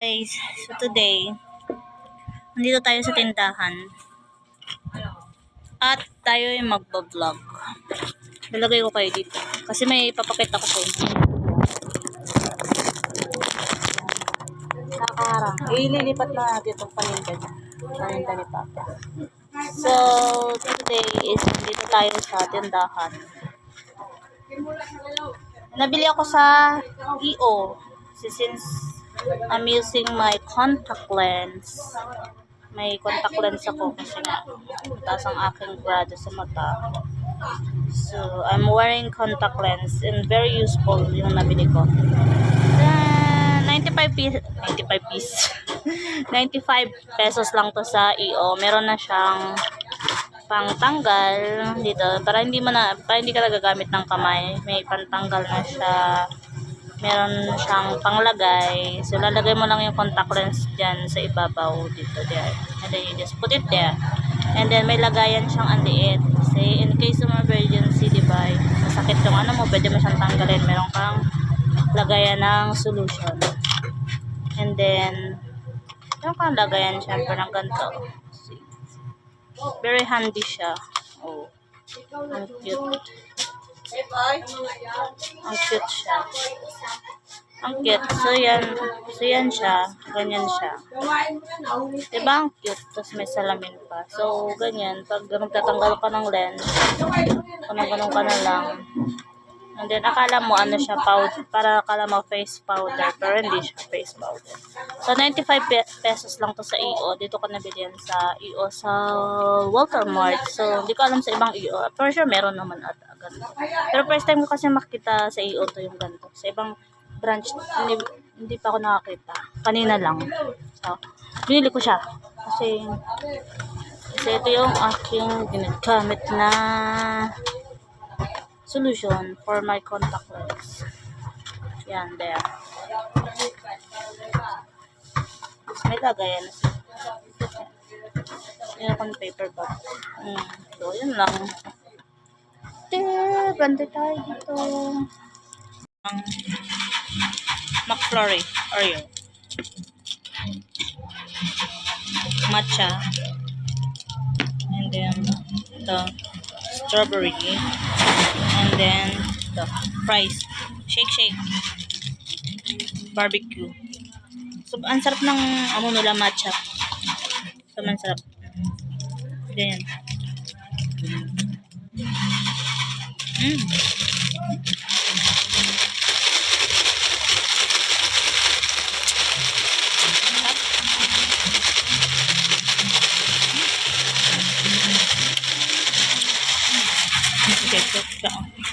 guys, so today, nandito tayo sa tindahan. At tayo ay magbablog. Lalagay ko kayo dito. Kasi may papakita ko sa inyo. Nakaharang. Ililipat na natin itong paninda niya. Paninda ni Papa. So, today is nandito tayo sa tindahan. Nabili ako sa EO. Since I'm using my contact lens. May contact lens ako kasi nga mataas ang aking grado sa mata. So, I'm wearing contact lens and very useful yung nabili ko. Uh, 95 pesos, 95 pesos. 95 pesos lang to sa EO. Meron na siyang pangtanggal dito para hindi mo na para hindi ka nagagamit ng kamay may pantanggal na siya meron siyang panglagay. So lalagay mo lang yung contact lens dyan sa ibabaw dito there and then you just put it there. And then may lagayan siyang andiit. Kasi in case of emergency di ba masakit yung ano mo pwede mo siyang tanggalin. Meron kang lagayan ng solution. And then meron kang lagayan syempre ng ganito. Very handy siya. Oh ang cute ang cute siya. Ang cute. So, yan. So, yan siya. Ganyan siya. Diba ang cute? Tapos may salamin pa. So, ganyan. Pag magtatanggal ka ng lens, ganun-ganun ka na lang. And then, akala mo ano siya, powder, para akala mo face powder, pero hindi siya face powder. So, 95 pe- pesos lang to sa EO. Dito ko nabili yan sa EO sa Walter Mart. So, hindi ko alam sa ibang EO. For sure, meron naman at ganito. Pero first time ko kasi makita sa EO to yung ganito. Sa ibang branch, hindi, hindi pa ako nakakita. Kanina lang. So, binili ko siya. Kasi, kasi ito yung aking ginagamit na solution for my contact lens. Yan, there. May lagayan. Yan akong paper bag. Hmm. So, yun lang. Te, bante tayo dito. Ang McFlurry Oreo. Matcha. And then, the strawberry. And then, the fries. Shake, shake. Barbecue. So, ang sarap ng ano nila matcha. So, ang sarap. Ganyan. Mm. Okay, so, so.